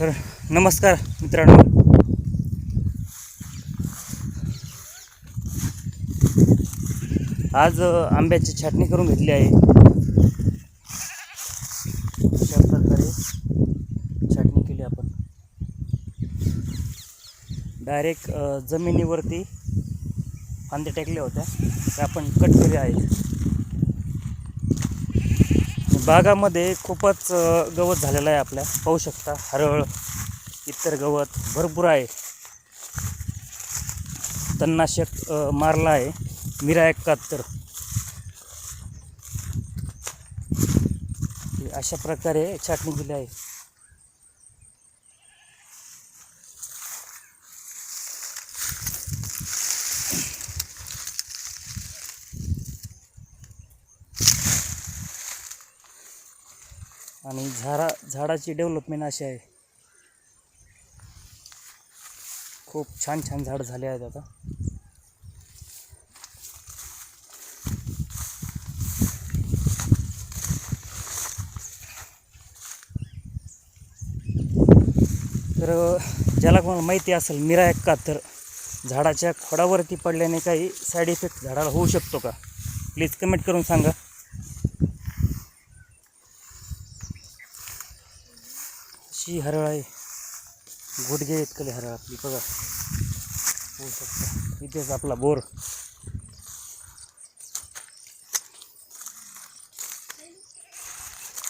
तर नमस्कार मित्रांनो. आज आंब्याची छाटणी करून घेतली आहे. अशा प्रकारे छाटणी केली आपण. डायरेक्ट जमिनीवरती फांदे टेकल्या होत्या. त्या आपण कट केल्या आहेत. बागामध्ये खूपच गवत झालेलं आहे आपल्या. पाहू शकता हरळ इतर गवत भरपूर आहे. तणनाशक मारला आहे. मिरा एकाहत्तर. अशा प्रकारे छाटणी केली आहे. आणि झाडा झाडाची डेव्हलपमेंट अशी आहे. खूप छान छान झाड झाले आहेत आता. तर ज्याला कोणाला माहिती असेल मिरा एकाहत्तर झाडाच्या खोडावरती पडल्याने काही साईड इफेक्ट झाडाला होऊ शकतो का? प्लीज कमेंट करून सांगा. अशी हरळ आहे? गुडघे इतकली हरळ आपली बघा. होऊ शकता. इथेच आपला बोर.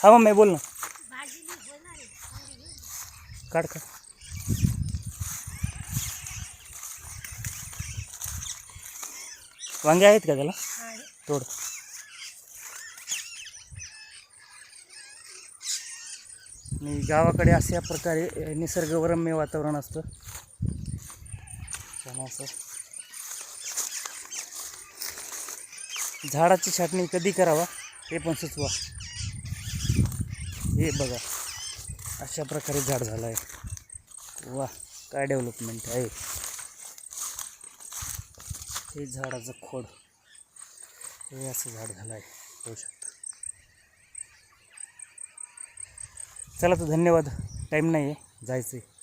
हा मग बोल ना. काढ का वांगे आहेत का त्याला? तोड. आणि गावाकडे अशा प्रकारे निसर्गरम्य वातावरण असतं. छान असं. झाडाची छाटणी कधी करावा हे पण सुचवा. हे बघा अशा प्रकारे झाड झालं आहे वा काय डेव्हलपमेंट आहे. हे झाडाचं खोड हे असं झाड झालं आहे होऊ शकतं. चला तर धन्यवाद. टाईम नाही आहे. जायचं आहे